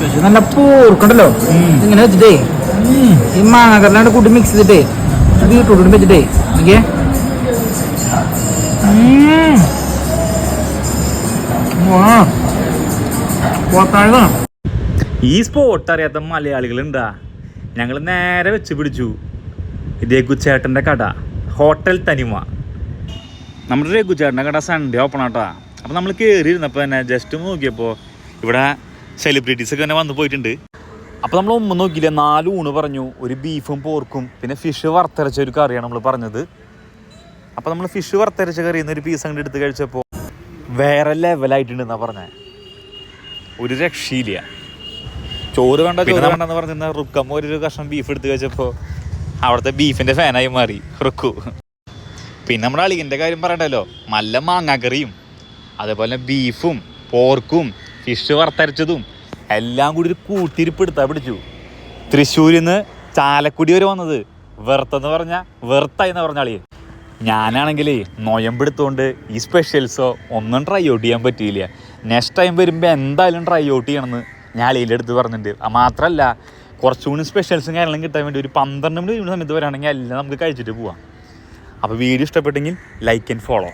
പക്ഷെ നല്ല പൂർക്കുണ്ടല്ലോ? ഇങ്ങനെ വെച്ചിട്ടേ. ഈ മാങ്ങക്കറിലാണ്ട് കൂട്ടി മിക്സ് ചെയ്തിട്ടേ. ബീട്രൂട്ടും വെച്ചിട്ടേ. നോക്കിയേ. വാ. പോത്താഴതാണ് ഈ സ്പോട്ട് അറിയാത്ത മലയാളികളുണ്ടാ. ഞങ്ങൾ നേരെ വെച്ച് പിടിച്ചു. ഇതേ ഗുച്ചേട്ടന്റെ കട. ഹോട്ടൽ തനിമ. നമ്മുടെ രഘുചേട്ടന്റെ കട സൺഡേ ഓപ്പൺ ആട്ടാ. അപ്പോൾ നമ്മൾ കയറിയിരുന്നപ്പോൾ തന്നെ ജസ്റ്റ് നോക്കിയപ്പോൾ ഇവിടെ സെലിബ്രിറ്റീസ് ഒക്കെ തന്നെ വന്നു പോയിട്ടുണ്ട്. അപ്പോൾ നമ്മൾ ഒന്നും നോക്കിയില്ല നാല് ഊണ് പറഞ്ഞു ഒരു ബീഫും പോർക്കും പിന്നെ ഫിഷ് വറുത്തരച്ച ഒരു കറിയാണ് നമ്മൾ പറഞ്ഞത്. അപ്പോൾ നമ്മൾ ഫിഷ് വറുത്തരച്ച കറി എന്നൊരു പീസ് അങ്ങോട്ട് എടുത്ത് കഴിച്ചപ്പോൾ വേറെ ലെവലായിട്ടുണ്ടെന്നാണ് പറഞ്ഞത് ഒരു രക്ഷയില്ല. ചോറ് വേണ്ട ചോറ് വേണ്ടെന്ന് പറഞ്ഞിരുന്ന റുക്കം ഒരു കഷ്ണം ബീഫ് എടുത്ത് കഴിച്ചപ്പോൾ അവിടുത്തെ ബീഫിന്റെ ഫാനായി മാറി റുക്കു. പിന്നെ നമ്മുടെ അളികന്റെ കാര്യം പറയണ്ടല്ലോ നല്ല മാങ്ങാക്കറിയും അതേപോലെ ബീഫും പോർക്കും ഫിഷ് വറുത്തരച്ചതും എല്ലാം കൂടി ഒരു കൂട്ടിരിപ്പ് എടുത്താ പിടിച്ചു. തൃശ്ശൂരിൽ നിന്ന് ചാലക്കുടി വരെ വന്നത്. വെറുത്തെന്ന് പറഞ്ഞ വെറുത്തായി എന്ന് പറഞ്ഞ അളിയൻ ഞാനാണെങ്കിലേ നൊയമ്പെടുത്തോണ്ട് ഈ സ്പെഷ്യൽസോ ഒന്നും ട്രൈ ഔട്ട് ചെയ്യാൻ പറ്റിയില്ല. നെക്സ്റ്റ് ടൈം വരുമ്പോൾ എന്തായാലും ട്രൈ ഔട്ട് ചെയ്യണമെന്ന് ഞാൻ അളിയുടെ അടുത്ത് പറഞ്ഞിട്ടുണ്ട്. മാത്രമല്ല കുറച്ചുകൂടി സ്പെഷ്യൽസും കാര്യങ്ങളും കിട്ടാൻ വേണ്ടി ഒരു പന്ത്രണ്ട് മണി സമയത്ത് വരാണെങ്കിൽ എല്ലാം നമുക്ക് കഴിച്ചിട്ട് പോവാം. അപ്പോൾ വീഡിയോ ഇഷ്ടപ്പെട്ടെങ്കിൽ ലൈക്ക് ആൻഡ് ഫോളോ